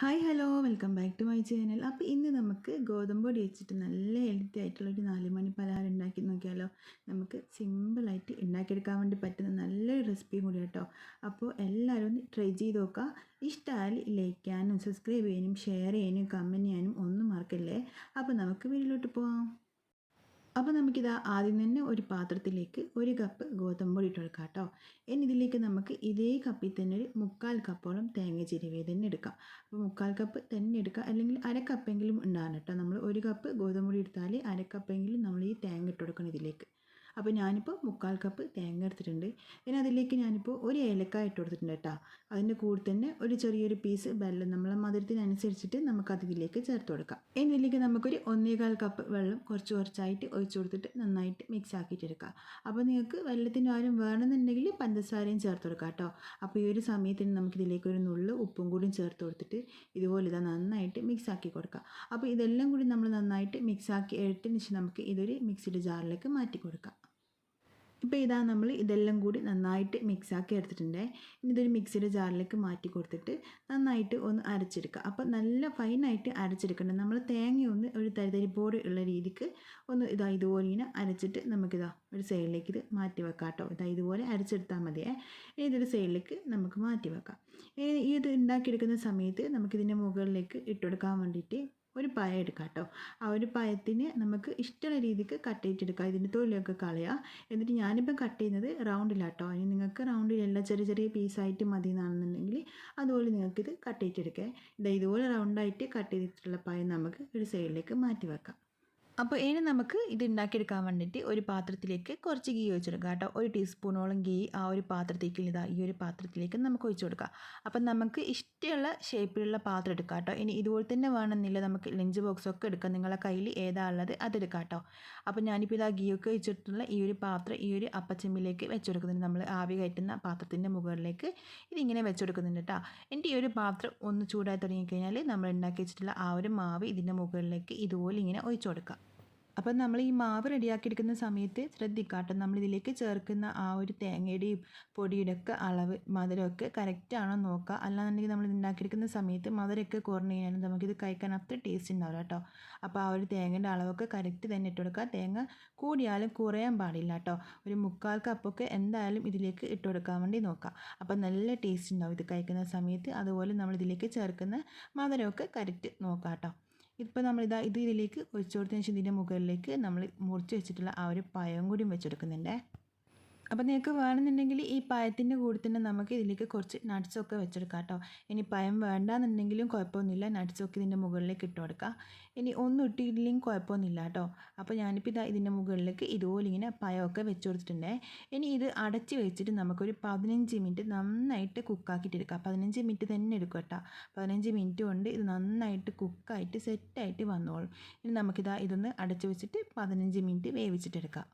Hi hello welcome back to my channel അപ്പോൾ ഇന്ന് നമുക്ക് ഗോതമ്പ് പൊടി വെച്ചിട്ട് നല്ല ഹെൽത്തി ആയിട്ടുള്ളൊരു നാലുമണി പലഹാരം ഉണ്ടാക്കി നോക്കിയാലോ. നമുക്ക് സിമ്പിളായിട്ട് ഉണ്ടാക്കിയെടുക്കാൻ വേണ്ടി പറ്റുന്ന നല്ലൊരു റെസിപ്പിയും കൂടി കേട്ടോ അപ്പോൾ എല്ലാവരും ഒന്ന് ട്രൈ ചെയ്ത് നോക്കുക. ഇഷ്ടമായാൽ ലൈക്ക് ചെയ്യാനും സബ്സ്ക്രൈബ് ചെയ്യാനും ഷെയർ ചെയ്യാനും കമന്റ് ചെയ്യാനും ഒന്നും മറക്കല്ലേ. അപ്പോൾ നമുക്ക് വീട്ടിലോട്ട് പോകാം അപ്പോൾ നമുക്കിത് ആദ്യം തന്നെ ഒരു പാത്രത്തിലേക്ക് ഒരു കപ്പ് ഗോതമ്പ് പൊടി ഇട്ട് കൊടുക്കാം കേട്ടോ. ഇനി ഇതിലേക്ക് നമുക്ക് ഇതേ കപ്പിൽ തന്നെ ഒരു മുക്കാൽ കപ്പോളം തേങ്ങ ചിരവി തന്നെ എടുക്കാം. അപ്പോൾ മുക്കാൽ കപ്പ് തന്നെ എടുക്കാം. അല്ലെങ്കിൽ അര കപ്പെങ്കിലും ഉണ്ടാകണം കേട്ടോ. നമ്മൾ ഒരു കപ്പ് ഗോതമ്പ് പൊടി എടുത്താൽ അര കപ്പെങ്കിലും നമ്മൾ ഈ തേങ്ങ ഇട്ട് കൊടുക്കണം ഇതിലേക്ക്. അപ്പോൾ ഞാനിപ്പോൾ മുക്കാൽ കപ്പ് തേങ്ങ എടുത്തിട്ടുണ്ട്. ഇനി അതിലേക്ക് ഞാനിപ്പോൾ ഒരു ഏലക്കായ ഇട്ട് കൊടുത്തിട്ടുണ്ട് കേട്ടോ അതിന്റെ കൂടെ തന്നെ ഒരു ചെറിയൊരു പീസ് വെള്ളം നമ്മളെ മധുരത്തിനനുസരിച്ചിട്ട് നമുക്ക് അതിലേക്ക് ചേർത്ത് കൊടുക്കാം. ഇനി ഇതിലേക്ക് നമുക്കൊരു ഒന്നേകാൽ കപ്പ് വെള്ളം കുറച്ച് കുറച്ചായിട്ട് ഒഴിച്ചു കൊടുത്തിട്ട് നന്നായിട്ട് മിക്സ് ആക്കിയിട്ടെടുക്കാം അപ്പോൾ നിങ്ങൾക്ക് വെള്ളത്തിന്റെ ആരും വേണമെന്നുണ്ടെങ്കിൽ പഞ്ചസാരയും ചേർത്ത് കൊടുക്കാം കേട്ടോ അപ്പോൾ ഈ ഒരു സമയത്തിന് നമുക്കിതിലേക്ക് ഒരു നുള്ളു ഉപ്പും കൂടി ചേർത്ത് കൊടുത്തിട്ട് ഇതുപോലെ ഇതാ നന്നായിട്ട് മിക്സ് ആക്കി കൊടുക്കാം. അപ്പോൾ ഇതെല്ലാം കൂടി നമ്മൾ നന്നായിട്ട് മിക്സ് ആക്കി എടുത്തതിന് ശേഷം നമുക്ക് ഇതൊരു മിക്സിയുടെ ജാറിലേക്ക് മാറ്റി കൊടുക്കാം. ഇപ്പോൾ ഇതാ നമ്മൾ ഇതെല്ലാം കൂടി നന്നായിട്ട് മിക്സാക്കി എടുത്തിട്ടുണ്ട്. ഇനി ഇതൊരു മിക്സിയുടെ ജാറിലേക്ക് മാറ്റി കൊടുത്തിട്ട് നന്നായിട്ട് ഒന്ന് അരച്ചെടുക്കുക അപ്പോൾ നല്ല ഫൈനായിട്ട് അരച്ചെടുക്കണം നമ്മൾ തേങ്ങ ഒന്ന് ഒരു തരിതരി തരിതരിപ്പോട് ഉള്ള രീതിക്ക് ഒന്ന് ഇതാ ഇതുപോലെ ഇങ്ങനെ അരച്ചിട്ട് നമുക്കിതാ ഒരു സൈഡിലേക്ക് ഇത് മാറ്റി വെക്കാം കേട്ടോ ഇതാ ഇതുപോലെ അരച്ചെടുത്താൽ മതിയേ ഇനി ഇതൊരു സൈഡിലേക്ക് നമുക്ക് മാറ്റി വെക്കാം. ഇനി ഇത് ഉണ്ടാക്കിയെടുക്കുന്ന സമയത്ത് നമുക്കിതിന്റെ മുകളിലേക്ക് ഇട്ടുകൊടുക്കാൻ വേണ്ടിയിട്ട് ഒരു പായ എടുക്കാം കേട്ടോ. ആ ഒരു പായത്തിന് നമുക്ക് ഇഷ്ടമുള്ള രീതിക്ക് കട്ട് ചെയ്തിട്ടെടുക്കുക ഇതിന്റെ തൊലിയൊക്കെ കളയുക എന്നിട്ട് ഞാനിപ്പം കട്ട് ചെയ്യുന്നത് റൗണ്ടിലാട്ടോ ഇനി നിങ്ങൾക്ക് റൗണ്ടിലല്ല ചെറിയ ചെറിയ പീസായിട്ട് മതി എന്നാണെന്നുണ്ടെങ്കിൽ അതുപോലെ നിങ്ങൾക്കിത് കട്ട് ചെയ്തിട്ടെടുക്കുക ഇതാ ഇതുപോലെ റൗണ്ടായിട്ട് കട്ട് ചെയ്തിട്ടുള്ള പായ നമുക്ക് ഒരു സൈഡിലേക്ക് മാറ്റി വെക്കാം. അപ്പോൾ ഇനി നമുക്ക് ഇത് ഉണ്ടാക്കിയെടുക്കാൻ വേണ്ടിയിട്ട് ഒരു പാത്രത്തിലേക്ക് കുറച്ച് ഗീ ഒഴിച്ചെടുക്കുക കേട്ടോ. ഒരു ടീസ്പൂണോളം ഗീ ആ ഒരു പാത്രത്തേക്ക് ഇതാ ഈ ഒരു പാത്രത്തിലേക്ക് നമുക്ക് ഒഴിച്ചു കൊടുക്കാം. അപ്പം നമുക്ക് ഇഷ്ടമുള്ള ഷേപ്പിലുള്ള പാത്രം എടുക്കാം കേട്ടോ. ഇനി ഇതുപോലെ തന്നെ വേണമെന്നില്ല നമുക്ക് ലഞ്ച് ബോക്സ് ഒക്കെ എടുക്കാം. നിങ്ങളുടെ കയ്യിൽ ഏതാ ഉള്ളത് അതെടുക്കാം കേട്ടോ. അപ്പോൾ ഞാനിപ്പോൾ ഇതാ ഗീ ഒക്കെ ഒഴിച്ചിട്ടുള്ള ഈ ഒരു പാത്രം ഈ ഒരു അപ്പച്ചെമ്പിലേക്ക് വെച്ചെടുക്കുന്നുണ്ട് നമ്മൾ ആവി കയറ്റുന്ന പാത്രത്തിന്റെ മുകളിലേക്ക് ഇതിങ്ങനെ വെച്ചെടുക്കുന്നുണ്ട് കേട്ടോ. എന്നിട്ട് ഈ ഒരു പാത്രം ഒന്ന് ചൂടായി തുടങ്ങിക്കഴിഞ്ഞാൽ നമ്മൾ ഉണ്ടാക്കി വെച്ചിട്ടുള്ള ആ ഒരു മാവ് ഇതിന്റെ മുകളിലേക്ക് ഇതുപോലെ ഇങ്ങനെ ഒഴിച്ചു കൊടുക്കാം. അപ്പം നമ്മൾ ഈ മാവ് റെഡിയാക്കിയെടുക്കുന്ന സമയത്ത് ശ്രദ്ധിക്കാട്ടോ. നമ്മളിതിലേക്ക് ചേർക്കുന്ന ആ ഒരു തേങ്ങയുടെയും പൊടിയുടെ ഒക്കെ അളവ് മധുരമൊക്കെ കറക്റ്റാണോ നോക്കുക. അല്ലാന്നുണ്ടെങ്കിൽ നമ്മൾ ഉണ്ടാക്കിയെടുക്കുന്ന സമയത്ത് മധുരമൊക്കെ കുറഞ്ഞു കഴിഞ്ഞാൽ നമുക്കിത് കഴിക്കാൻ അത്ര ടേസ്റ്റ് ഉണ്ടാവില്ല കേട്ടോ. അപ്പോൾ ആ ഒരു തേങ്ങയുടെ അളവൊക്കെ കറക്റ്റ് തന്നെ ഇട്ട് കൊടുക്കുക. തേങ്ങ കൂടിയാലും കുറയാൻ പാടില്ല കേട്ടോ. ഒരു മുക്കാൽ കപ്പൊക്കെ എന്തായാലും ഇതിലേക്ക് ഇട്ട് കൊടുക്കാൻ വേണ്ടി നോക്കാം അപ്പോൾ നല്ല ടേസ്റ്റ് ഉണ്ടാവും ഇത് കഴിക്കുന്ന സമയത്ത്. അതുപോലെ നമ്മൾ ഇതിലേക്ക് ചേർക്കുന്ന മധുരമൊക്കെ കറക്റ്റ് നോക്കാം കേട്ടോ. ഇപ്പോൾ നമ്മളിതാ ഇത് ഇതിലേക്ക് ഒഴിച്ചു കൊടുത്തതിന് ശേഷം ഇതിന്റെ മുകളിലേക്ക് നമ്മൾ മുറിച്ച് വെച്ചിട്ടുള്ള ആ ഒരു പഴം കൂടിയും വെച്ചെടുക്കുന്നുണ്ട്. അപ്പോൾ നിങ്ങൾക്ക് വേണമെന്നുണ്ടെങ്കിൽ ഈ പഴത്തിന്റെ കൂടെ തന്നെ നമുക്ക് ഇതിലേക്ക് കുറച്ച് നട്ട്സൊക്കെ വെച്ചെടുക്കാം കേട്ടോ. ഇനി പഴം വേണ്ടാന്നുണ്ടെങ്കിലും കുഴപ്പമൊന്നുമില്ല. നട്ട്സൊക്കെ ഇതിന്റെ മുകളിലേക്ക് ഇട്ട് കൊടുക്കാം. ഇനി ഒന്നും ഇട്ടിട്ടില്ലെങ്കിൽ കുഴപ്പമൊന്നുമില്ല കേട്ടോ. അപ്പോൾ ഞാനിപ്പോൾ ഇതാ ഇതിന്റെ മുകളിലേക്ക് ഇതുപോലെ ഇങ്ങനെ പഴമൊക്കെ വെച്ച് കൊടുത്തിട്ടുണ്ടേ. ഇനി ഇത് അടച്ച് വെച്ചിട്ട് നമുക്കൊരു പതിനഞ്ച് മിനിറ്റ് നന്നായിട്ട് കുക്കാക്കിയിട്ടെടുക്കാം പതിനഞ്ച് മിനിറ്റ് തന്നെ എടുക്കും കേട്ടോ. പതിനഞ്ച് മിനിറ്റ് കൊണ്ട് ഇത് നന്നായിട്ട് കുക്കായിട്ട് സെറ്റായിട്ട് വന്നോളും. ഇനി നമുക്കിതാ ഇതൊന്ന് അടച്ച് വെച്ചിട്ട് പതിനഞ്ച് മിനിറ്റ് വേവിച്ചിട്ടെടുക്കാം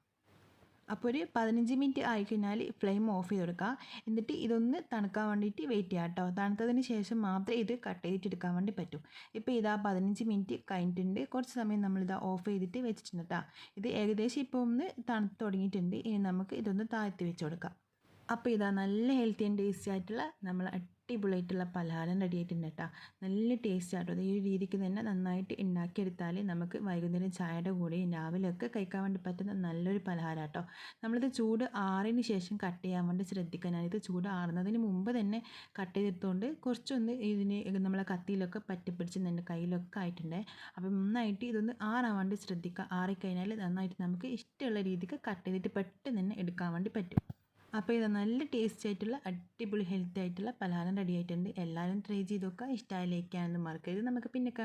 അപ്പോൾ ഒരു പതിനഞ്ച് മിനിറ്റ് ആയിക്കഴിഞ്ഞാൽ ഫ്ലെയിം ഓഫ് ചെയ്ത് കൊടുക്കുക. എന്നിട്ട് ഇതൊന്ന് തണുക്കാൻ വേണ്ടിയിട്ട് വെയിറ്റ് ചെയ്യാം കേട്ടോ. തണുത്തതിന് ശേഷം മാത്രമേ ഇത് കട്ട് ചെയ്തിട്ട് എടുക്കാൻ വേണ്ടി പറ്റൂ. ഇപ്പോൾ ഇതാ പതിനഞ്ച് മിനിറ്റ് കഴിഞ്ഞിട്ടുണ്ട്. കുറച്ച് സമയം നമ്മളിതാ ഓഫ് ചെയ്തിട്ട് വെച്ചിട്ടുണ്ട് കേട്ടോ. ഇത് ഏകദേശം ഇപ്പോൾ ഒന്ന് തണുത്ത് തുടങ്ങിയിട്ടുണ്ട്. ഇനി നമുക്ക് ഇതൊന്ന് താഴ്ത്തി വെച്ച് കൊടുക്കാം. അപ്പോൾ ഇതാ നല്ല ഹെൽത്തി ആൻഡ് ടേസ്റ്റി ആയിട്ടുള്ള നമ്മൾ അടിപൊളിയായിട്ടുള്ള പലഹാരം റെഡി ആയിട്ടുണ്ട് നല്ല ടേസ്റ്റ് ആട്ടോ. ഈ രീതിക്ക് തന്നെ നന്നായിട്ട് ഉണ്ടാക്കിയെടുത്താൽ നമുക്ക് വൈകുന്നേരം ചായയുടെ കൂടെയും രാവിലെയൊക്കെ കഴിക്കാൻ വേണ്ടി പറ്റുന്ന നല്ലൊരു പലഹാരം കേട്ടോ നമ്മളിത് ചൂട് ആറിന് ശേഷം കട്ട് ചെയ്യാൻ വേണ്ടി ശ്രദ്ധിക്കാൻ ഇത് ചൂട് ആറുന്നതിന് മുമ്പ് തന്നെ കട്ട് ചെയ്തെടുത്തുകൊണ്ട് കുറച്ചൊന്ന് ഇതിന് നമ്മളെ കത്തിയിലൊക്കെ പറ്റിപ്പിടിച്ച് എന്റെ കയ്യിലൊക്കെ ആയിട്ടുണ്ട്. അപ്പം നന്നായിട്ട് ഇതൊന്ന് ആറാൻ വേണ്ടി ശ്രദ്ധിക്കുക. ആറിക്കഴിഞ്ഞാൽ നന്നായിട്ട് നമുക്ക് ഇഷ്ടമുള്ള രീതിക്ക് കട്ട് ചെയ്തിട്ട് പെട്ടെന്ന് തന്നെ എടുക്കാൻ വേണ്ടി പറ്റും. അപ്പോൾ ഇത് നല്ല ടേസ്റ്റ് ആയിട്ടുള്ള അടിപൊളി ഹെൽത്തി ആയിട്ടുള്ള പലഹാരം റെഡി ആയിട്ടുണ്ട്. എല്ലാവരും ട്രൈ ചെയ്ത് നോക്കുക. ലൈക്ക് ലൈക്കാണെന്ന് മറക്കരുത്. നമുക്ക് പിന്നെ കാണാം.